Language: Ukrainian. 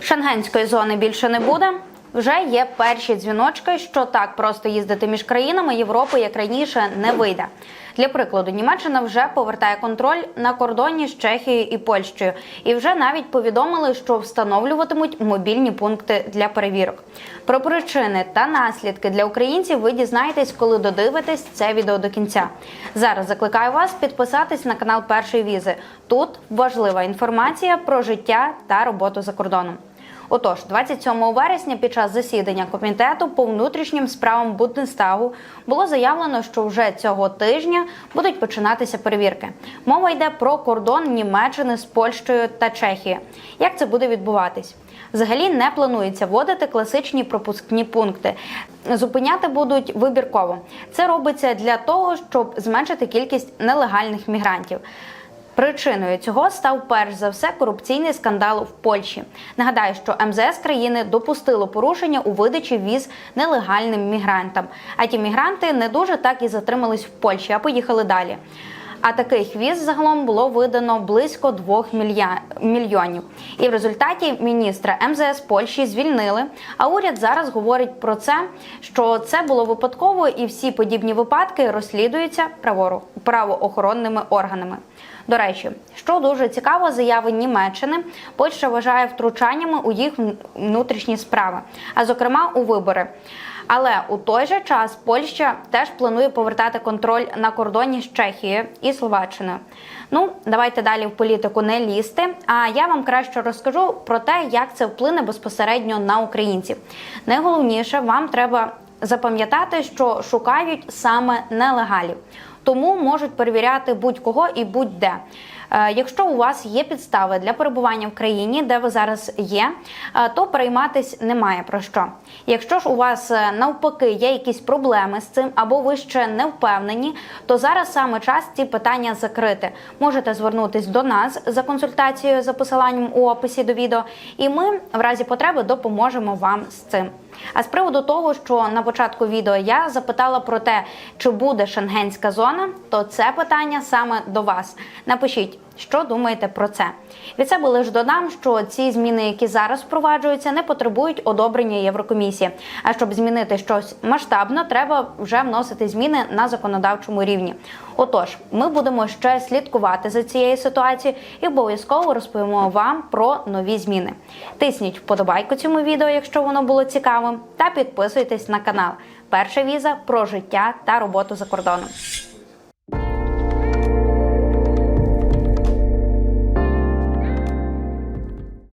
Шенгенської зони більше не буде. Вже є перші дзвіночки, що так просто їздити між країнами Європи, як раніше, не вийде. Для прикладу, Німеччина вже повертає контроль на кордоні з Чехією і Польщею, і вже навіть повідомили, що встановлюватимуть мобільні пункти для перевірок. Про причини та наслідки для українців ви дізнаєтесь, коли додивитесь це відео до кінця. Зараз закликаю вас підписатись на канал Першої візи. Тут важлива інформація про життя та роботу за кордоном. Отож, 27 вересня під час засідання комітету по внутрішнім справам Бундестагу було заявлено, що вже цього тижня будуть починатися перевірки. Мова йде про кордон Німеччини з Польщею та Чехією. Як це буде відбуватись? Взагалі не планується вводити класичні пропускні пункти. Зупиняти будуть вибірково. Це робиться для того, щоб зменшити кількість нелегальних мігрантів. Причиною цього став перш за все корупційний скандал в Польщі. Нагадаю, що МЗС країни допустило порушення у видачі віз нелегальним мігрантам. А ті мігранти не дуже так і затримались в Польщі, а поїхали далі. А таких віз загалом було видано близько 2 мілья... мільйонів. І в результаті міністра МЗС Польщі звільнили. А уряд зараз говорить про це, що це було випадково, і всі подібні випадки розслідуються правоохоронними органами. До речі, що дуже цікаво, заяви Німеччини Польща вважає втручаннями у їх внутрішні справи, а зокрема у вибори. Але у той же час Польща теж планує повертати контроль на кордоні з Чехією і Словаччиною. Ну, давайте далі в політику не лізти. А я вам краще розкажу про те, як це вплине безпосередньо на українців. Найголовніше вам треба запам'ятати, що шукають саме нелегалів, тому можуть перевіряти будь-кого і будь-де. Е, Якщо у вас є підстави для перебування в країні, де ви зараз є, е, то перейматись немає про що. Якщо ж у вас е, навпаки є якісь проблеми з цим, або ви ще не впевнені, то зараз саме час ці питання закрити. Можете звернутись до нас за консультацією за посиланням у описі до відео, і ми в разі потреби допоможемо вам з цим. А з приводу того, що на початку відео я запитала про те, чи буде шенгенська зона, то це питання саме до вас. Напишіть, що думаєте про це. Від себе лише додам, що ці зміни, які зараз впроваджуються, не потребують одобрення Єврокомісії. А щоб змінити щось масштабно, треба вже вносити зміни на законодавчому рівні. Отож, ми будемо ще слідкувати за цією ситуацією і обов'язково розповімо вам про нові зміни. Тисніть вподобайку цьому відео, якщо воно було цікавим, та підписуйтесь на канал. Перша віза про життя та роботу за кордоном.